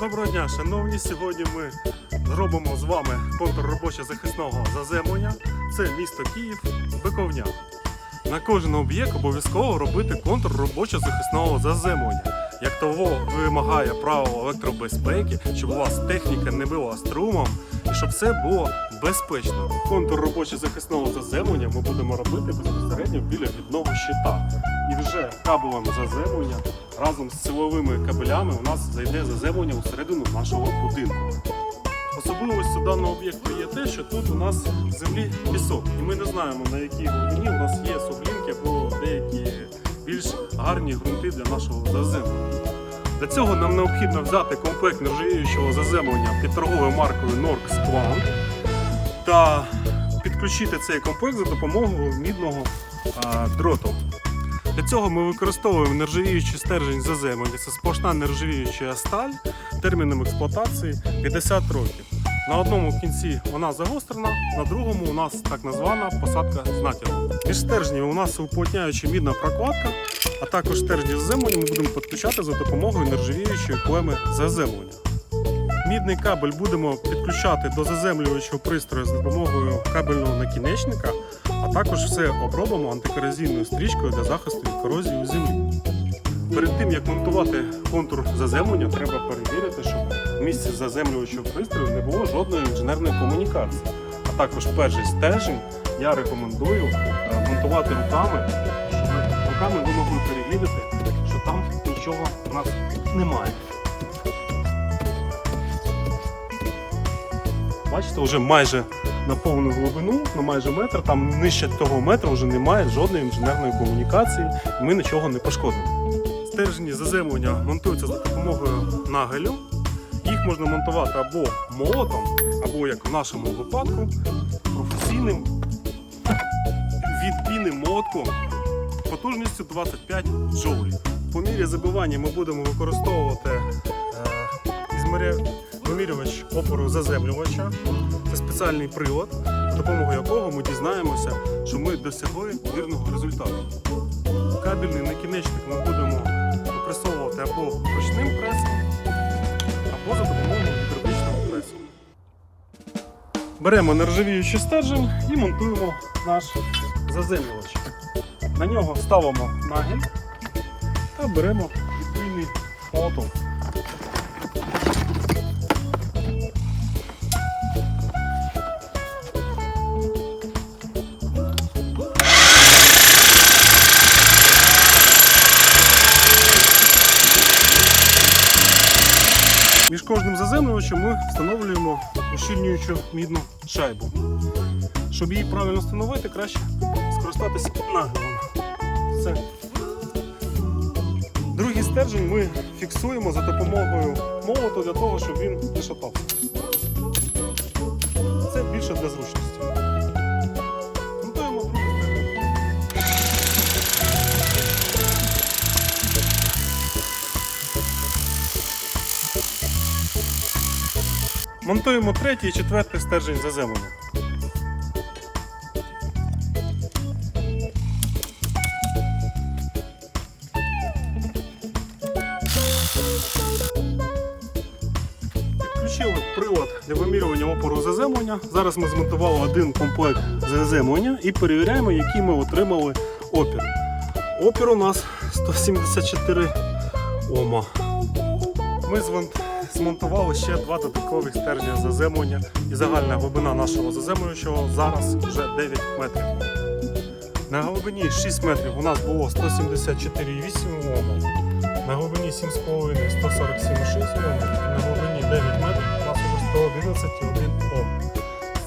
Доброго дня, шановні. Сьогодні ми зробимо з вами контур робочо захисного заземлення. Це місто Київ, Биковня. На кожен об'єкт обов'язково робити контур робочо захисного заземлення. Як того вимагає правило електробезпеки, щоб у вас техніка не била струмом і щоб все було безпечно. Контур робочо захисного заземлення ми будемо робити безпосередньо біля відного щита. І вже кабелем заземлення разом з силовими кабелями у нас зайде заземлення усередину нашого будинку. Особливістю даного об'єкту є те, що тут у нас в землі пісок, і ми не знаємо на якій глибині у нас є суглінки або деякі більш гарні ґрунти для нашого заземлення. Для цього нам необхідно взяти комплект нержавіючого заземлення під торговою маркою Norx Quant та підключити цей комплект за допомогою мідного дроту. Для цього ми використовуємо нержавіючий стержень заземлення. Це сплошна нержавіюча сталь терміном експлуатації 50 років. На одному кінці вона загострена, на другому у нас так названа посадка з натягом. Між стержнями у нас уплотняюча мідна прокладка, а також стержні заземлення ми будемо підключати за допомогою нержавіючої клеми заземлення. Мідний кабель будемо підключати до заземлювачого пристрою за допомогою кабельного накінечника, а також все обробимо антикорозійною стрічкою для захисту від корозії у землі. Перед тим як монтувати контур заземлення, треба перевірити, щоб в місці заземлювачого пристрою не було жодної інженерної комунікації. А також перший стержень я рекомендую е, монтувати руками, щоб руками ви могли перевірити, що там нічого у нас немає. Бачите, вже майже на повну глибину, на майже метр, там нижче того метра вже немає жодної інженерної комунікації, і ми нічого не пошкодимо. Стержні заземлення монтуються за допомогою нагелю. Їх можна монтувати або молотом, або, як в нашому випадку, професійним відбійним молотком потужністю 25 джоулів. По мірі забивання ми будемо використовувати е, вимірювач опору заземлювача. Це спеціальний прилад, за допомогою якого ми дізнаємося, що ми досягли вірного результату. Кабельний накінечник ми будемо опресовувати або ручним пресом, або за допомогою гідравлічного пресу. Беремо нержавіючий стержень і монтуємо наш заземлювач. На нього ставимо нагель та беремо кожним заземлювачем ми встановлюємо ущільнюючу мідну шайбу. Щоб її правильно встановити, краще скористатися нагелем. Все. Другий стержень ми фіксуємо за допомогою молоту для того, щоб він не шатався. Це більше для зручності. Монтуємо третій і четвертий стержень заземлення. Підключили прилад для вимірювання опору заземлення. Зараз ми змонтували один комплект заземлення і перевіряємо, який ми отримали опір. Опір у нас 174 Ома. Ми звон- змонтували ще два додаткових стержня заземлення і загальна глибина нашого заземлюючого зараз вже 9 метрів. На глибині 6 метрів у нас було 174,8 Ом, на глибині 7,5 147,6 Ом, на глибині 9 метрів у нас вже 111,1 Ом.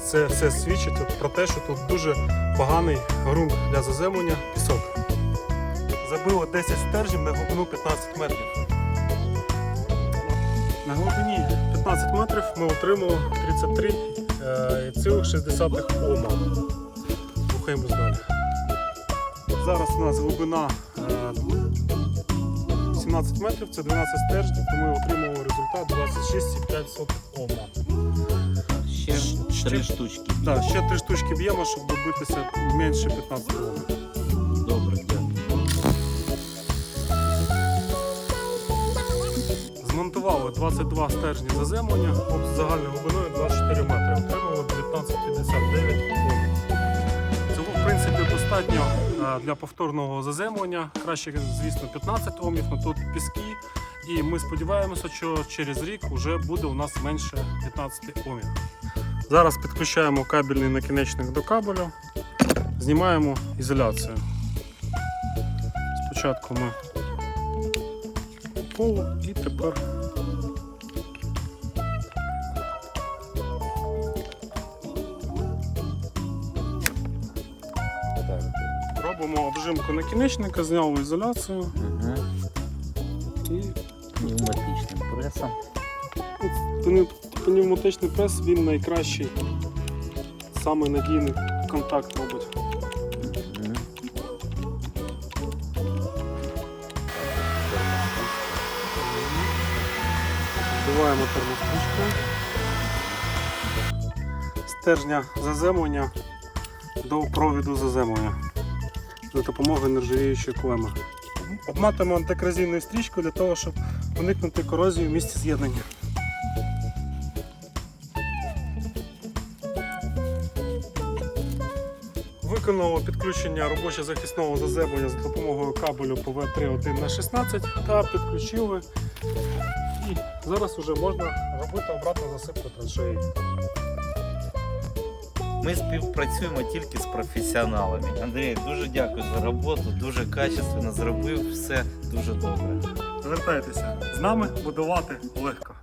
Це все свідчить про те, що тут дуже поганий ґрунт для заземлення пісок. Забило 10 стержнів на глибину 15 метрів. На глибині 15 метрів ми отримали 33,6 Ома. Рухаємось далі. Зараз у нас глибина е, 17 метрів, це 12 стержнів, то ми отримали результат 26,5 Ома. Ще три штучки. Да, ще три штучки б'ємо, щоб добитися менше 15 Ома. 22 стержні заземлення об- загальною глибиною 24 метри. Отримали 1959 Ом. Цього, в принципі, достатньо е, для повторного заземлення. Краще, звісно, 15 омів, але тут піски. І ми сподіваємося, що через рік вже буде у нас менше 15 омів. Зараз підключаємо кабельний накінечник до кабелю, знімаємо ізоляцію. Спочатку ми коло і тепер робимо обжимку накінечника, зняли ізоляцію Угу. і Пневматичним пресом. Пневматичний прес він найкращий, самий надійний контакт робить. Вбиваємо термострічку. Стержня заземлення до провіду заземлення за допомогою нержавіючої клеми. Обматуємо антикорозійною стрічкою для того, щоб уникнути корозію в місці з'єднання. Виконало підключення робочо-захисного заземлення за допомогою кабелю ПВ-3 на 16 та підключили. І зараз вже можна робити обратну засипку траншеї. Ми співпрацюємо тільки з професіоналами. Андрій, дуже дякую за роботу, дуже качественно зробив, все дуже добре. Звертайтеся з нами будувати легко.